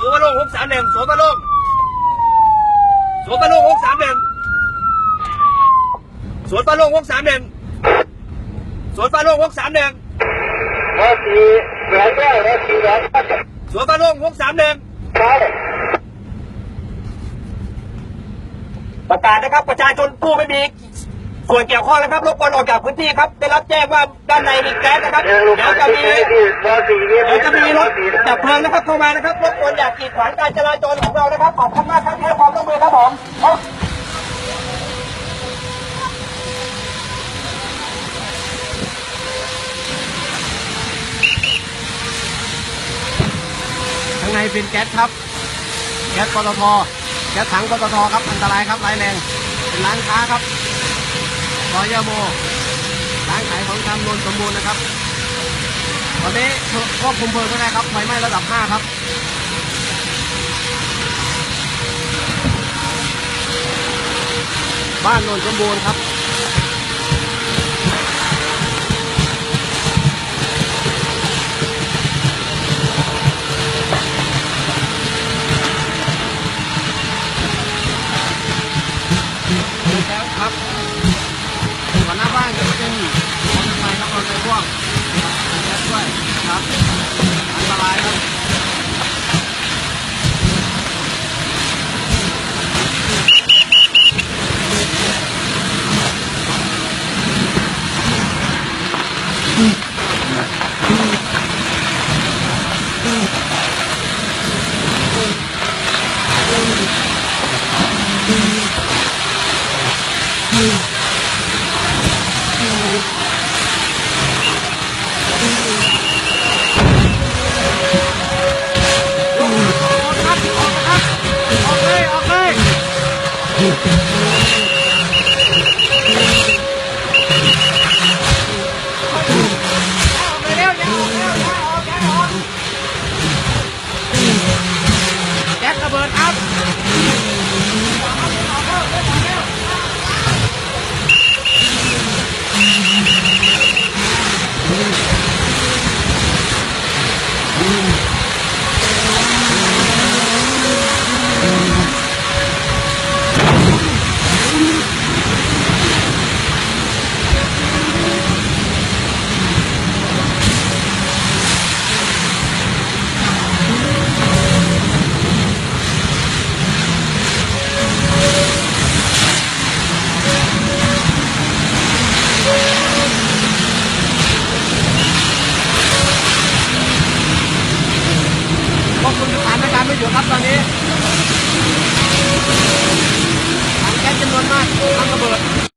สวนพระลงหกสามหนึ่งสวนพระลงสวนพระลงหกสามหนึ่งสวนพระลงหกสามหนึ่งสวนพระลงหกสามหนึ่งร้อยสี่ร้อยเก้าร้อยสี่ร้อยเก้สวนพระลงหกสามหนึ่งครับประกาศนะครับประชาชนผู้ไม่มี ส่วนเกี่ยวข้องนะครับรบกวนออกจากพื้นที่ครับ ได้รับแจ้งว่าด้านในมีแก๊สนะครับเดี๋ยวลูกเดี๋ยวจะมีร้อยสี่นี่เดี๋ยวจะมีรถดับเพลิงนะครับเข้ามานะครับรบกวนอย่ากีดขวางการจราจรของเรานะครับขอบคุณมากครับที่ให้ความร่วมมือครับผมครับข้างในเป็นแก๊สครับ แก๊สปตทแก๊สถังปตทครับอันตรายครับร้ายแรงเป็นร้านค้าครับ รอยยาโมร้านขายของชำนนสมบูรณ์นะครับ ตอนนี้ควบคุมเพลิงไม่ได้ครับ ไฟไหม้ระดับ 5 ครับบ้านนนสมบูรณ์ครับ แล้วครับ อเตอร์ไซค์พ่วงด้วยครับอันตรายครับออกครับออกครับออกเลยออกเลยออกเลยเร็วอย่าออกเร็วอย่าออกอย่าออกแก๊สระเบิดครับควบคุมสถานการณ์ไม่อยู่ ครับตอนนี้ถังแก๊สจำนวนมากทำระเบิด